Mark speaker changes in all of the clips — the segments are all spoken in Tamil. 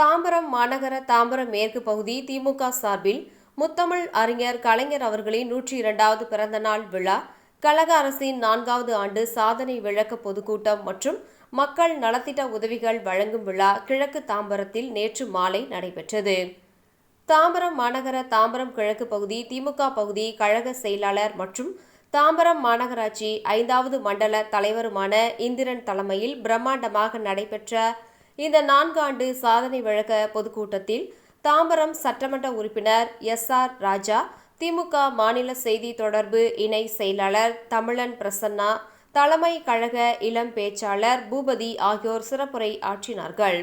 Speaker 1: தாம்பரம் மாநகர தாம்பரம் மேற்கு பகுதி திமுக சார்பில் முத்தமிழ் அறிஞர் கலைஞர் அவர்களின் நூற்றி இரண்டாவது பிறந்த நாள் விழா கழக அரசின் நான்காவது ஆண்டு சாதனை விளக்க பொதுக்கூட்டம் மற்றும் மக்கள் நலத்திட்ட உதவிகள் வழங்கும் விழா கிழக்கு தாம்பரத்தில் நேற்று மாலை நடைபெற்றது. தாம்பரம் மாநகர தாம்பரம் கிழக்கு பகுதி திமுக பகுதி கழக செயலாளர் மற்றும் தாம்பரம் மாநகராட்சி ஐந்தாவது மண்டல தலைவருமான இந்திரன் தலைமையில் பிரம்மாண்டமாக நடைபெற்ற இந்த நான்காண்டு சாதனை விளக்க பொதுக்கூட்டத்தில் தாம்பரம் சட்டமன்ற உறுப்பினர் எஸ் ஆர் ராஜா திமுக மாநில செய்தி தொடர்பு இணை செயலாளர் தமிழன் பிரசன்னா தலைமை கழக இளம் பேச்சாளர் பூபதி ஆகியோர் சிறப்புரை ஆற்றினார்கள்.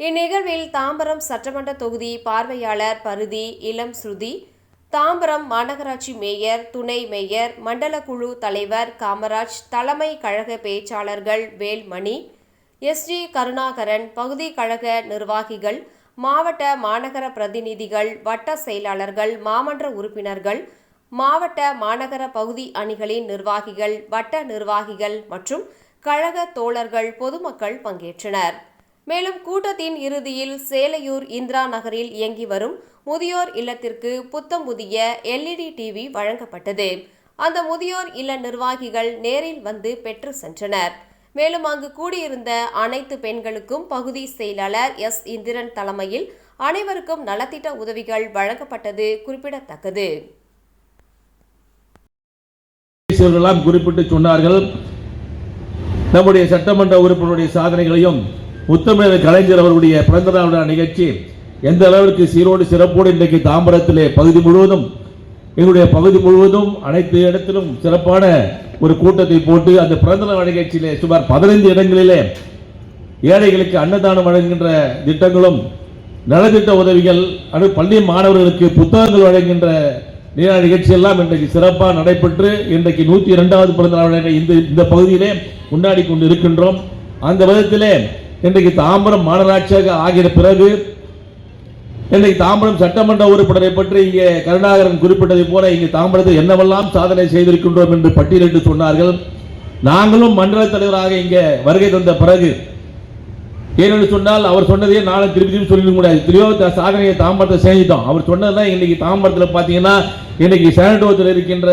Speaker 1: இந்நிகழ்வில் தாம்பரம் சட்டமன்ற தொகுதி பார்வையாளர் பருதி இளம் ஸ்ருதி தாம்பரம் மாநகராட்சி மேயர் துணை மேயர் மண்டல குழு தலைவர் காமராஜ் தலைமை கழக பேச்சாளர்கள் வேல்மணி எஸ்ஜி கருணாகரன் பகுதி கழக நிர்வாகிகள் மாவட்ட மாநகர பிரதிநிதிகள் வட்ட செயலாளர்கள் மாமன்ற உறுப்பினர்கள் மாவட்ட மாநகர பகுதி அணிகளின் நிர்வாகிகள் வட்ட நிர்வாகிகள் மற்றும் கழக தோழர்கள் பொதுமக்கள் பங்கேற்றனர். மேலும் கூட்டத்தின் இறுதியில் சேலையூர் இந்திரா நகரில் இயங்கி வரும் முதியோர் இல்லத்திற்கு புத்தம் புதிய எல்இடி டிவி வழங்கப்பட்டது. அந்த முதியோர் இல்ல நிர்வாகிகள் நேரில் வந்து பெற்று சென்றனர். மேலும் அங்கு கூடியிருந்த அனைத்து பெண்களுக்கும் பகுதி செயலாளர் எஸ். இந்திரன் தலைமையில் அனைவருக்கும் நலத்திட்ட உதவிகள் வழங்கப்பட்டது குறிப்பிடத்தக்கது.
Speaker 2: குறிப்பிட்டு சொன்னார்கள் நம்முடைய சட்டமன்ற உறுப்பினருடைய சாதனைகளையும் முத்தமிழர் கலைஞர் அவருடைய பிறந்த நாள் நிகழ்ச்சி எந்த அளவிற்கு சீரோடு சிறப்போடு இன்றைக்கு தாம்பரத்திலே பகுதி முழுவதும் எங்களுடைய பகுதி முழுவதும் அனைத்து இடத்திலும் சிறப்பான ஒரு கூட்டத்தை போட்டு அந்த பிறந்தநாள் நிகழ்ச்சியிலே சுமார் பதினைந்து இடங்களிலே ஏழைகளுக்கு அன்னதானம் வழங்குகின்ற திட்டங்களும் நலத்திட்ட உதவிகள் அது பள்ளி மாணவர்களுக்கு புத்தகங்கள் வழங்குகின்ற நிகழ்ச்சி நிகழ்ச்சியெல்லாம் இன்றைக்கு சிறப்பாக நடைபெற்று இன்றைக்கு நூற்றி இரண்டாவது பிறந்த நாள் இந்த இந்த பகுதியிலே கொண்டாடி கொண்டு இருக்கின்றோம். அந்த விதத்திலே இன்றைக்கு தாம்பரம் மாநகராட்சியாக ஆகிய பிறகு இன்றைக்கு தாம்பரம் சட்டமன்ற உறுப்பினரை பற்றி இங்கே கருணாகரன் குறிப்பிட்டதை போல இங்கே தாம்பரத்தில் என்னவெல்லாம் சாதனை செய்திருக்கின்றோம் என்று பட்டியலிட்டு சொன்னார்கள். நாங்களும் மண்டல தலைவராக இங்கே வருகை தந்த பிறகு ஏனென்று சொன்னால் அவர் சொன்னதையே நாளை திருப்பி திருப்பி சொல்லிட முடியாது எத்தனையோ சாதனையை தாம்பரத்தை செஞ்சிட்டோம் அவர் சொன்னதுதான் இன்னைக்கு தாம்பரத்தில் பார்த்தீங்கன்னா இன்னைக்கு சேனட்டோத்தில் இருக்கின்ற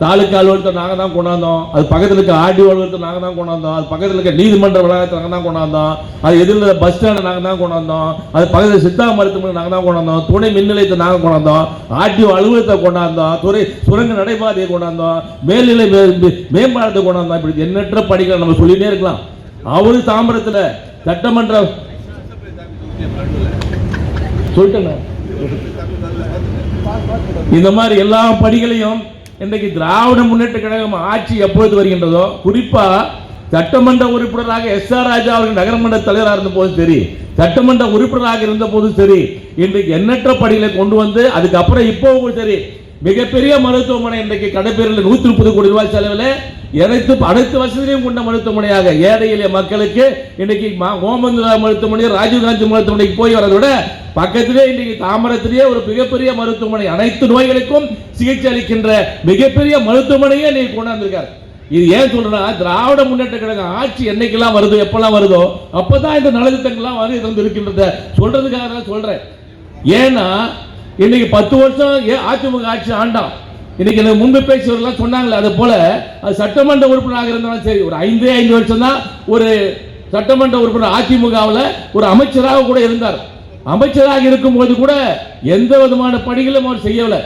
Speaker 2: தாலுக்கா அலுவலகத்தை நாங்கள் தான் கொண்டாந்தோம். அது பக்கத்தில் இருக்க ஆர்டிஓ அலுவலகத்தை நாங்கள் தான் கொண்டாந்தோம். அது பக்கத்தில் இருக்க நீதிமன்ற வளாகத்தை நாங்கள் தான் கொண்டாந்தோம். அது எதிரில் பஸ் ஸ்டாண்டை நாங்கள் தான் கொண்டாந்தோம். அது பக்கத்தில் சித்தா மருத்துவமனை நாங்கள் தான் கொண்டாந்தோம். துணை மின் நிலையத்தை நாங்கள் கொண்டாந்தோம். ஆர்டிஓ அலுவலகத்தை கொண்டாந்தோம். துறை சுரங்க நடைபாதையை கொண்டாந்தோம். மேல்நிலை மேம்பாலத்தை கொண்டாந்தோம். இப்படி எண்ணற்ற பணிகளை நம்ம சொல்லிட்டே இருக்கலாம். அவரு தாம்பரத்தில் சட்டமன்ற சொல்லிட்டேன் இந்த மாதிரி எல்லா பணிகளையும் இன்றைக்கு திராவிட முன்னேற்ற கழகம் ஆட்சி எப்பொழுது வருகின்றதோ குறிப்பா சட்டமன்ற உறுப்பினராக எஸ் ஆர் ராஜா அவர்கள் நகரமன்ற தலைவராக இருந்த போதும் சரி சட்டமன்ற உறுப்பினராக இருந்த போதும் சரி இன்றைக்கு எண்ணற்ற பணிகளை கொண்டு வந்து அதுக்கப்புறம் இப்போவும் சரி மிகப்பெரிய மருத்துவமனை இன்றைக்கு கடைப்பேரில் நூத்தி முப்பது கோடி ரூபாய் செலவில் அனைத்து அனைத்து வசதியும் கொண்ட மருத்துவமனையாக ஏழை எளிய மக்களுக்கு இன்னைக்கு மா- மருத்துவமனை ராஜீவ்காந்தி மருத்துவமனைக்கு போய் வரதை விட பக்கத்திலே இன்னைக்கு தாமரத்திலேயே ஒரு மிகப்பெரிய மருத்துவமனை அனைத்து நோய்களுக்கும் சிகிச்சை அளிக்கின்ற மிகப்பெரிய மருத்துவமனையே நீ கொண்டாந்துருக்காரு. இது ஏன் சொல்றேன்னா திராவிட முன்னேற்ற கழகம் ஆட்சி என்னைக்கெல்லாம் வருதோ எப்பெல்லாம் வருதோ அப்பதான் இந்த நலத்திட்டங்கள்லாம் வந்து தந்து இருக்கின்றத சொல்றதுக்காக தான் சொல்றேன். ஏன்னா இன்னைக்கு பத்து வருஷம் அதிமுக ஆட்சி ஆண்டாம். இன்னைக்கு எனக்கு முன்பு பேசியவர்கள்லாம் சொன்னாங்களே அது போல அது சட்டமன்ற உறுப்பினராக இருந்தாலும் சரி ஒரு ஐந்தே ஐந்து வருஷம் தான் ஒரு சட்டமன்ற உறுப்பினர் அதிமுகவில் ஒரு அமைச்சராக கூட இருந்தார். அமைச்சராக இருக்கும்போது கூட எந்த விதமான பணிகளும் அவர் செய்யவில்லை.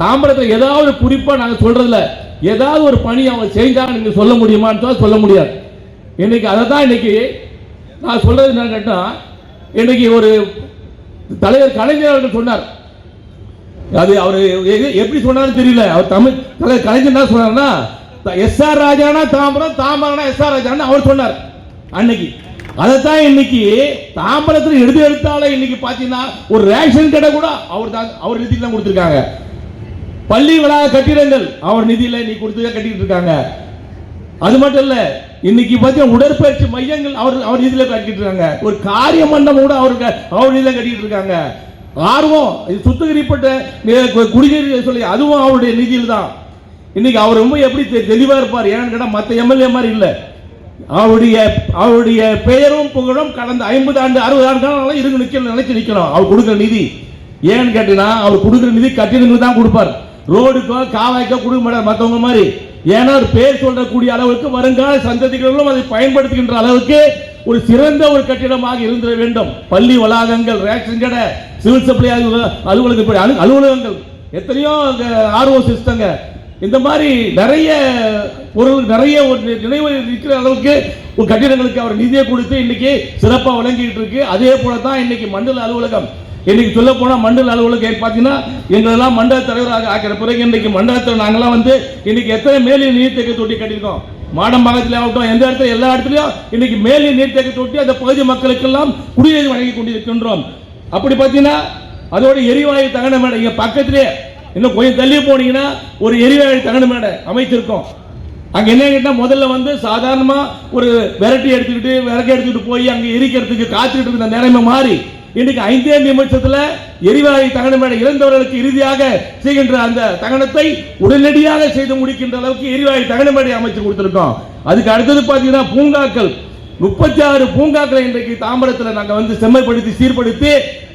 Speaker 2: தாம்பரத்தில் ஏதாவது குறிப்பாக நாங்கள் சொல்றதில்ல. ஏதாவது ஒரு பணி அவங்க செஞ்சாங்க நீங்கள் சொல்ல முடியுமான்னு சொல்ல முடியாது. இன்னைக்கு அதை தான் இன்னைக்கு நான் சொல்றது என்ன கேட்டால் இன்னைக்கு ஒரு தலைவர் கலைஞர் அவர்கள் சொன்னார். அது அவர் எப்படி சொன்னாலும் தெரியல. அவர் தமிழ் தலைவர் கலைஞர் என்ன சொன்னார்னா எஸ் ஆர் ராஜானா தாம்பரம் தாம்பரம்னா எஸ் ஆர் ராஜான்னு அவர் சொன்னார். அன்னைக்கு. அதைத்தான் இன்னைக்கு தாம்பரத்தில் எழுதி எடுத்தாலே இன்னைக்கு பாத்தீங்கன்னா ஒரு ரேஷன் கடை கூட அவர் தான் அவர் நிதியில் தான் கொடுத்துருக்காங்க. பள்ளி வளாக கட்டிடங்கள் அவர் நிதியில் நீ கொடுத்து கட்டிட்டு இருக்காங்க. அது மட்டும் இல்லை இன்னைக்கு பார்த்தீங்கன்னா உடற்பயிற்சி மையங்கள் அவர் அவர் நிதியில கட்டிட்டு இருக்காங்க. ஒரு காரிய மண்டபம் கூட அவருக்கு அவர் நிதியில் கட்டிட்டு இருக்காங்க. ஆர்வம். இது சுத்திகரிப்பட்ட குடிநீர் சொல்லி அதுவும் அவருடைய நிதியில் தான் இன்னைக்கு அவர் ரொம்ப எப்படி தெ- இருப்பார்? ஏன்னு கேட்டால் மற்ற எம்எல்ஏ மாதிரி இல்லை. அவருடைய அவருடைய பெயரும் புகழும் கடந்த ஐம்பது ஆண்டு அறுபது ஆண்டு காலம் இருந்து நிற்கணும் நினைச்சு நிற்கணும் அவர் கொடுக்குற நிதி. ஏன்னு கேட்டீங்கன்னா அவர் கொடுக்குற நிதி கட்டிடங்களுக்கு தான் கொடுப்பார். ரோடுக்கோ காவாய்க்கோ கொடுக்க மாட்டார் மற்றவங்க மாதிரி. ஏன்னா பேர் சொல்லக்கூடிய அளவுக்கு வருங்கால சந்ததிகளும் அதை பயன்படுத்துகின்ற அளவுக்கு ஒரு சிறந்த ஒரு கட்டிடமாக இருந்திட வேண்டும். பள்ளி வளாகங்கள் ரேஷன் கடை சிவில் சப்ளை அலுவலக அலுவலகங்கள் எத்தனையோ ஆர்ஓ சிஸ்டங்க இந்த மாதிரி நிறைய பொருள் நிறைய ஒரு நினைவு இருக்கிற அளவுக்கு ஒரு கட்டிடங்களுக்கு அவர் நிதியை கொடுத்து இன்னைக்கு சிறப்பாக வழங்கிட்டு இருக்கு. அதே போல தான் இன்னைக்கு மண்டல அலுவலகம். இன்னைக்கு சொல்ல போனா மண்டல அலுவலகம் பார்த்தீங்கன்னா எங்களெல்லாம் மண்டல தலைவராக ஆக்கிற பிறகு இன்னைக்கு மண்டலத்தில் நாங்களாம் வந்து இன்னைக்கு எத்தனை மேலே தேக்க தொட்டி கட்டியிருக்கோம். மாடம்பாக்கத்தில் ஆகட்டும் எந்த இடத்துல எல்லா இடத்துலையும் இன்னைக்கு மேலே நீர்த்தேக்கத்தை தொட்டி அந்த பகுதி மக்களுக்கெல்லாம் குடிநீர் வழங்கி கொண்டிருக்கின்றோம். அப்படி பார்த்தீங்கன்னா அதோட எரிவாயு தகன மேடை இங்கே பக்கத்திலே இன்னும் கொஞ்சம் தள்ளி போனீங்கன்னா ஒரு எரிவாயு தகன மேடை அமைச்சிருக்கோம் அங்கே என்ன கேட்டால் முதல்ல வந்து சாதாரணமாக ஒரு விரட்டி எடுத்துக்கிட்டு விறகு எடுத்துக்கிட்டு போய் அங்கே எரிக்கிறதுக்கு காத்துக்கிட்டு இருந்த நிலைமை மாறி இன்னைக்கு ஐந்தே நிமிஷத்தில் எரிவாயு தகனம் என இறந்தவர்களுக்கு இறுதியாக செய்கின்ற அந்த தகனத்தை உடனடியாக செய்து முடிக்கின்ற அளவுக்கு எரிவாயு தகனமேடை அமைச்சு கொடுத்துருக்கோம். அதுக்கு அடுத்தது பார்த்தீங்கன்னா பூங்காக்கள். முப்பத்தி ஆறு பூங்காக்களை இன்றைக்கு தாம்பரத்தில் நாங்கள் வந்து செம்மைப்படுத்தி சீர்படுத்தி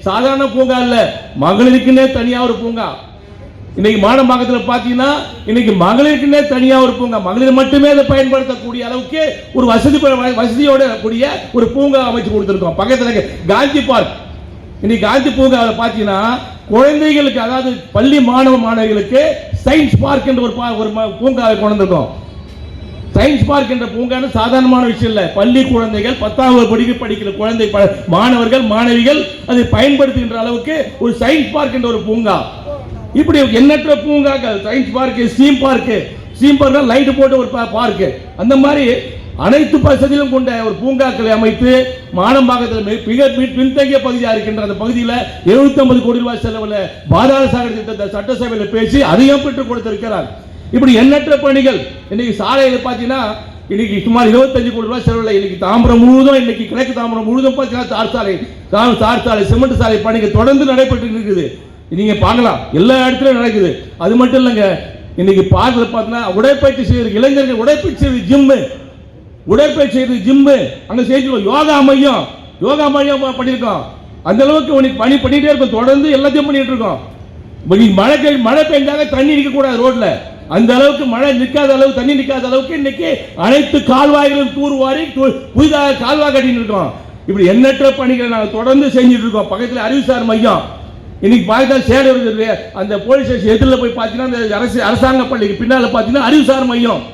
Speaker 2: சாதாரண பூங்கா இல்லை மகளிருக்குன்னே தனியாக ஒரு பூங்கா. இன்னைக்கு மாடம்பாக்கத்தில் பார்த்தீங்கன்னா இன்னைக்கு மகளிருக்குன்னே தனியாக ஒரு பூங்கா. மகளிர் மட்டுமே அதை பயன்படுத்தக்கூடிய அளவுக்கு ஒரு வசதி வசதியோட கூடிய ஒரு பூங்கா அமைச்சு கொடுத்துருக்கோம். பக்கத்தில் இருக்க காந்தி பார்க். இன்னைக்கு காந்தி பூங்காவில் பார்த்தீங்கன்னா குழந்தைகளுக்கு அதாவது பள்ளி மாணவ மாணவிகளுக்கு சயின்ஸ் பார்க் என்ற ஒரு ஒரு பூங்காவை கொண்டு வந்திருக்கோம். சயின்ஸ் பார்க் என்ற பூங்கான்னு சாதாரணமான விஷயம் இல்லை. பள்ளி குழந்தைகள் பத்தாவது படிக்க படிக்கிற குழந்தை ப- மாணவர்கள் மாணவிகள் அதை பயன்படுத்துகின்ற அளவுக்கு ஒரு சயின்ஸ் பார்க் என்ற ஒரு பூங்கா. இப்படி எண்ணற்ற பூங்காக்கள் science park steam park steam park light போட்ட ஒரு பார்க்கு அந்த மாதிரி அனைத்து வசதியிலும் கொண்ட ஒரு பூங்காக்களை அமைத்து மானம்பாக்கத்தில் மிக- பின்தங்கிய பகுதியாக இருக்கின்ற அந்த பகுதியில் 750 கோடி ரூபாய் செலவில் பாதாள சாகர் திட்டத்தை சட்டசபையில் பேசி அதையும் பெற்றுக் கொடுத்திருக்கிறார். இப்படி எண்ணற்ற பணிகள் இன்னைக்கு சாலையில் பார்த்தீங்கன்னா இன்னைக்கு சுமார் 25 கோடி ரூபாய் செலவில் இன்னைக்கு தாம்பரம் முழுவதும் இன்னைக்கு கிழக்கு தாம்பரம் முழுவதும் பார்த்தீங்கன்னா தார் சாலை தார் சாலை சிமெண்ட் சாலை பணிகள் தொடர்ந்து நடைபெற்று இருக்குது. நீங்க பார்க்கலாம். எல்லா இடத்துலையும் நடக்குது. அது மட்டும் இல்லைங்க இன்னைக்கு பார்க்கல பார்த்தீங்கன்னா உடற்பயிற்சி செய்யற இளைஞர்கள் உடற்பயிற்சி செய்யறது ஜிம்மு உடற்பயிற்சி செய்யறது ஜிம்மு அங்க செஞ்சிருக்கோம் யோகா மையம். யோகா மையம் ப- பண்ணியிருக்கோம். அந்த அளவுக்கு உனக்கு பணி பண்ணிட்டே இருக்கும். தொடர்ந்து எல்லாத்தையும் பண்ணிட்டு இருக்கோம். இப்ப மழை பெய் மழை பெய்ஞ்சாக தண்ணி நிற்க கூடாது ரோட்ல. அந்த அளவுக்கு மழை நிற்காத அளவுக்கு தண்ணி நிற்காத அளவுக்கு இன்னைக்கு அனைத்து கால்வாய்களும் தூர்வாரி புதிதாக கால்வாய் கட்டிட்டு இருக்கோம். இப்படி எண்ணற்ற பணிகளை நாங்கள் தொடர்ந்து செஞ்சுட்டு இருக்கோம். பக்கத்தில் அறிவுசார் மையம். இன்னைக்கு பார்த்தா சேலம் இருக்குது அந்த போலீஸ் ஸ்டேஷன் எதிரில் போய் பார்த்தீங்கன்னா அந்த அரசு அரசாங்க பள்ளிக்கு பின்னால் பார்த்தீங்கன்னா அறிவுசார் மையம்.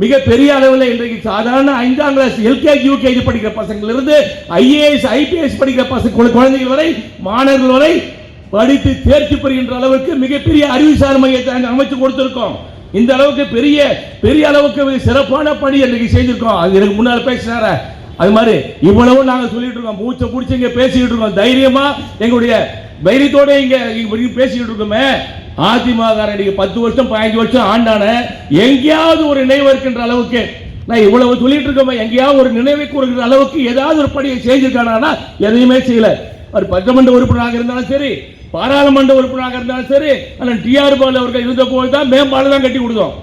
Speaker 2: மிக பெரிய அளவில் இன்றைக்கு சாதாரண ஐந்தாம் கிளாஸ் எல்கேஜி யூகேஜி படிக்கிற பசங்களிலிருந்து ஐஏஎஸ் ஐபிஎஸ் படிக்கிற பசங்க குழ- குழந்தைகள் வரை மாணவர்கள் வரை படித்து தேர்ச்சி பெறுகின்ற அளவுக்கு மிகப்பெரிய அறிவுசார் மையத்தை அங்க அமைச்சு கொடுத்துருக்கோம். இந்த அளவுக்கு பெரிய பெரிய அளவுக்கு சிறப்பான பணி இன்றைக்கு செய்திருக்கோம். அது எனக்கு முன்னால் பேசினார. அது மாதிரி இவ்வளவு நாங்கள் சொல்லிட்டு இருக்கோம். மூச்சை பிடிச்சி இங்கே பேசிக்கிட்டு இருக்கோம். தைரியமாக எங்களுடைய தைரியத்தோட இங்கே பேசிக்கிட்டு இருக்கோமே. அதிமுக பத்து வருஷம் பதினஞ்சு வருஷம் ஆண்டான எங்கேயாவது ஒரு நினைவு இருக்கின்ற அளவுக்கு நான் இவ்வளவு சொல்லிட்டு இருக்கோம் எங்கேயாவது ஒரு நினைவை கூறுகிற அளவுக்கு ஏதாவது ஒரு பணியை செஞ்சிருக்கானா எதையுமே செய்யல. ஒரு பட்டமன்ற உறுப்பினராக இருந்தாலும் சரி பாராளுமன்ற உறுப்பினராக இருந்தாலும் சரி ஆனால் டிஆர் பால் அவர்கள் இருந்த போது தான் மேம்பாலம் தான் கட்டி கொடுத்தோம்.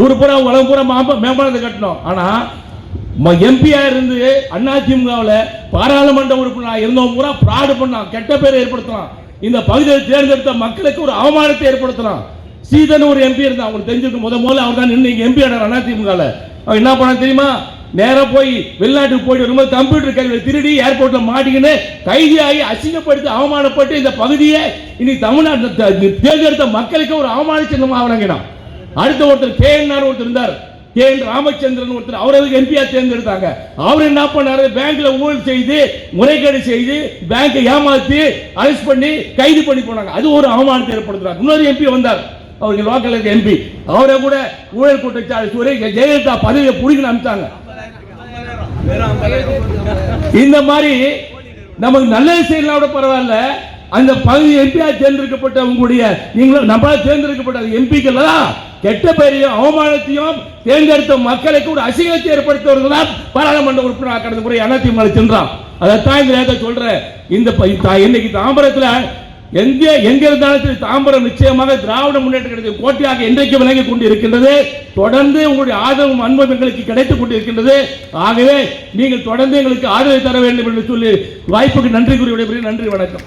Speaker 2: ஊர் பூரா உலகம் பூரா மேம்பாலத்தை கட்டணும் ஆனால் எம்பியா இருந்து அதிமுகவில் பாராளுமன்ற உறுப்பினராக இருந்தவங்க பூரா பிராடு பண்ணான் கெட்ட பேர் ஏற்படுத்தலாம் இந்த பகுதியை தேர்ந்தெடுத்த மக்களுக்கு ஒரு அவமானத்தை ஏற்படுத்தலாம். சீதன் ஒரு எம்பி இருந்தான் அவங்களுக்கு தெரிஞ்சிருக்கு முத முதல்ல அவர் தான் நின்று எம்பி ஆனார் அதிமுகவில் அவன் என்ன பண்ண தெரியுமா? நேராக போய் வெளிநாட்டுக்கு போயிட்டு வரும்போது கம்ப்யூட்டர் கல்வியை திருடி ஏர்போர்ட்டில் மாட்டிக்கின்னு கைதியாகி அசிங்கப்படுத்தி அவமானப்பட்டு இந்த பகுதியை இனி தமிழ்நாட்டில் தேர்ந்தெடுத்த மக்களுக்கு ஒரு அவமான சின்னமாக வழங்கினான் அடுத்த ஒருத்தர் கே ஒருத்தர் இருந்தார். என் ராமச்சந்திரன் ஒருத்தர் அவருக்கு எம்பியா தேர்ந்தெடுத்தாங்க? அவர் என்ன பண்ணாரு? பேங்க்ல ஊழல் செய்து முறைகேடு செய்து பேங்கை ஏமாத்தி அரெஸ்ட் பண்ணி கைது பண்ணி போனாங்க. அது ஒரு அவமானத்தை ஏற்படுத்துறாங்க இன்னொரு எம்பி வந்தார். அவருக்கு லோக்கல் இருக்க எம்பி அவரை கூட ஊழல் குற்றச்சாட்டு ஒரே ஜெயலலிதா பதவியை பிடிக்கணும் அனுப்பிச்சாங்க இந்த மாதிரி நமக்கு நல்லது செய்யலாம் கூட பரவாயில்ல. அந்த பகுதி எம்பியா தேர்ந்தெடுக்கப்பட்ட உங்களுடைய நீங்களும் நம்மளா தேர்ந்தெடுக்கப்பட்ட எம்பிக்கள் கெட்ட பெயரையும் அவமானத்தையும் தேர்ந்தெடுத்த மக்களுக்கு ஒரு அசிங்கத்தை ஏற்படுத்துவர்கள் தான் பாராளுமன்ற உறுப்பினர் கடந்த முறை அதிமுக சென்றான். அதைத்தான் இந்த நேரத்தை சொல்றேன். இந்த ப- இன்னைக்கு தாம்பரத்துல எங்க எங்க இருந்தாலும் தாம்பரம் நிச்சயமாக திராவிட முன்னேற்ற கழகத்தின் கோட்டையாக இன்றைக்கு விளங்கி கொண்டு இருக்கின்றது தொடர்ந்து உங்களுடைய ஆதரவும் அன்பும் எங்களுக்கு கிடைத்துக் கொண்டு இருக்கின்றது ஆகவே நீங்கள் தொடர்ந்து எங்களுக்கு ஆதரவை தர வேண்டும் என்று சொல்லி வாய்ப்புக்கு நன்றி கூறி விடைபெறுகிறேன். நன்றி வணக்கம்.